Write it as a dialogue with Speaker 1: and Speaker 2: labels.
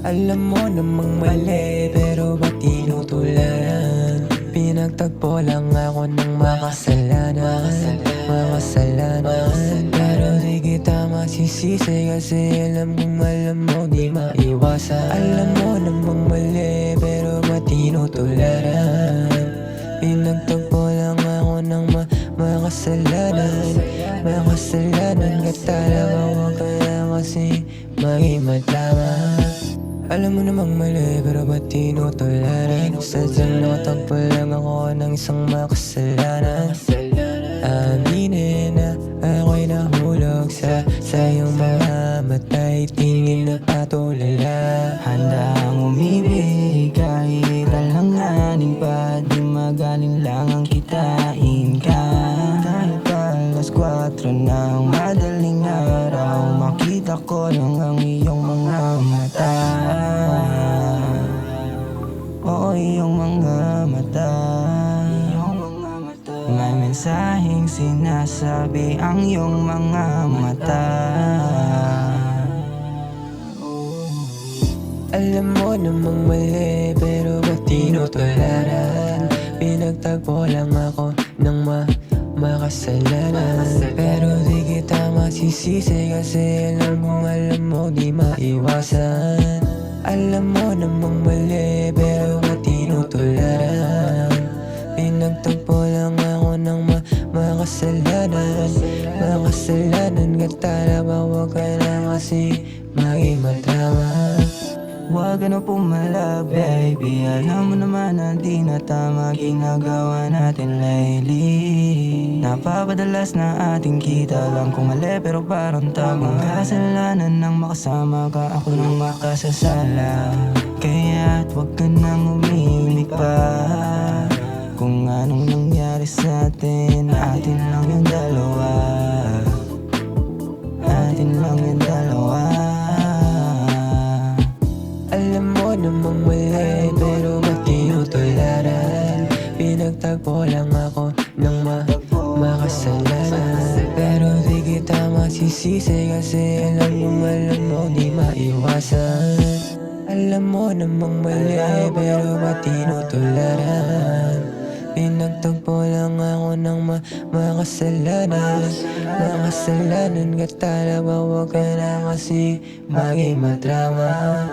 Speaker 1: Alam mo namang mali Pero ba't tinutularan Pinagtagpo lang ako ng makasalanan Makasalanan Pero di kita masisisi Kasi alam kong alam mo di maiwasan. Alam mo namang mali Pero ba't tinutularan Pinagtagpo lang ako ng ma makasalanan Makasalanan ka talaga Huwag ka kasi maging madama alam mo namang mali pero ba't tinutularan Sadyang nakatagpo lang ako ng isang makasalanan. Aminin na ako'y nahulog sa sayong mga matay. Tingin na patulala.
Speaker 2: Handa ang umibig kahit alanganin pa Di magaling lang ang kitain ka. Kahit alas 4 ng madaling araw Makita ko lang ang Oo, iyong mga mata. May mensaheng sinasabi ang iyong mga mata.
Speaker 1: Alam mo namang mali pero ba't tinutularan Pinagtagpo lang ako ng ma makasalanan. Pero di kita masisisi kasi alam kong alam mo di maiwasan. Alam mo namang mali pero ba't tinutularan Pinagtagpo lang ako ng ma makasalanan. Makasalanan ka talaga huwag ka na kasi maging madrama
Speaker 2: Huwag ka na pumala, baby. Alam mo naman na di na tama. Ginagawa natin lately Napapadalas na ating kita Alam kong mali pero parang tama. Kasalanan ng makasama ka Ako nang makasasala. Kaya't huwag ka nang umimik pa. Kung anong nangyari sa atin Atin lang yung dalawa. Atin lang yung dalawa.
Speaker 1: Alam mo namang mali pero ba't tinutularan Pinagtagpo lang ako makasalanan Pero di kita masisisi kasi alam kong alam mo di maiwasan. Alam mo namang mali pero ba't tinutularan? Pinagtagpo lang ako ng ma makasalanan. Makasalanan ka talaga huwag ka na kasi maging madrama